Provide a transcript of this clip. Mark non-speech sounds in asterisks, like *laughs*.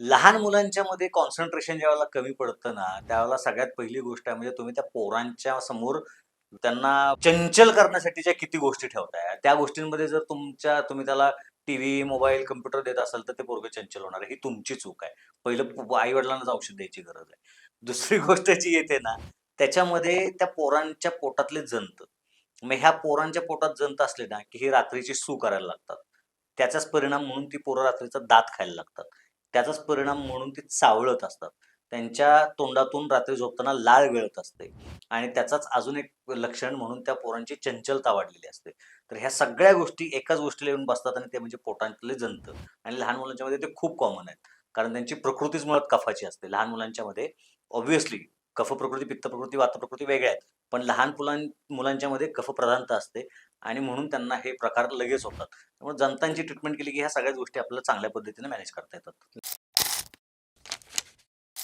लहान मुलांच्या मध्ये कॉन्सन्ट्रेशन ज्यावेळेला कमी पडतं ना त्यावेळेला सगळ्यात पहिली गोष्ट आहे म्हणजे तुम्ही त्या पोरांच्या समोर त्यांना चंचल करण्यासाठी ज्या किती गोष्टी ठेवताय त्या गोष्टींमध्ये जर तुमच्या तुम्ही त्याला टीव्ही मोबाईल कम्प्युटर देत असाल तर ते पोरगे चंचल होणार ही तुमची चूक आहे. पहिलं आई वडिलांनाच औषध द्यायची गरज आहे. दुसरी *laughs* गोष्ट जी येते ना त्याच्यामध्ये त्या पोरांच्या पोटातले जंत. मग ह्या पोरांच्या पोटात जंत असले ना की ही रात्रीची सू करायला लागतात. त्याचाच परिणाम म्हणून ती पोरं रात्रीचा दात खायला लागतात. त्याचाच परिणाम म्हणून ती चावळत असतात. त्यांच्या तोंडातून रात्री झोपताना लाळ गळत असते. आणि त्याचाच अजून एक लक्षण म्हणून त्या पोरांची चंचलता वाढलेली असते. तर ह्या सगळ्या गोष्टी एकाच गोष्टीला येऊन बसतात आणि ते म्हणजे पोटांतले जंत. आणि लहान मुलांच्या मध्ये ते खूप कॉमन आहेत. कारण त्यांची प्रकृतीच मुळात कफाची असते. लहान मुलांच्या मध्ये ऑब्व्हियसली कफ प्रकृती पित्त प्रकृती वात प्रकृती वेगळ्या आहेत. पण लहान मुलां मुलांच्या मध्ये कफ प्रधानता असते आणि म्हणून त्यांना हे प्रकार लगेच होतात. त्यामुळे जंतांची ट्रीटमेंट केली की ह्या सगळ्याच गोष्टी आपल्याला चांगल्या पद्धतीने मॅनेज करता येतात.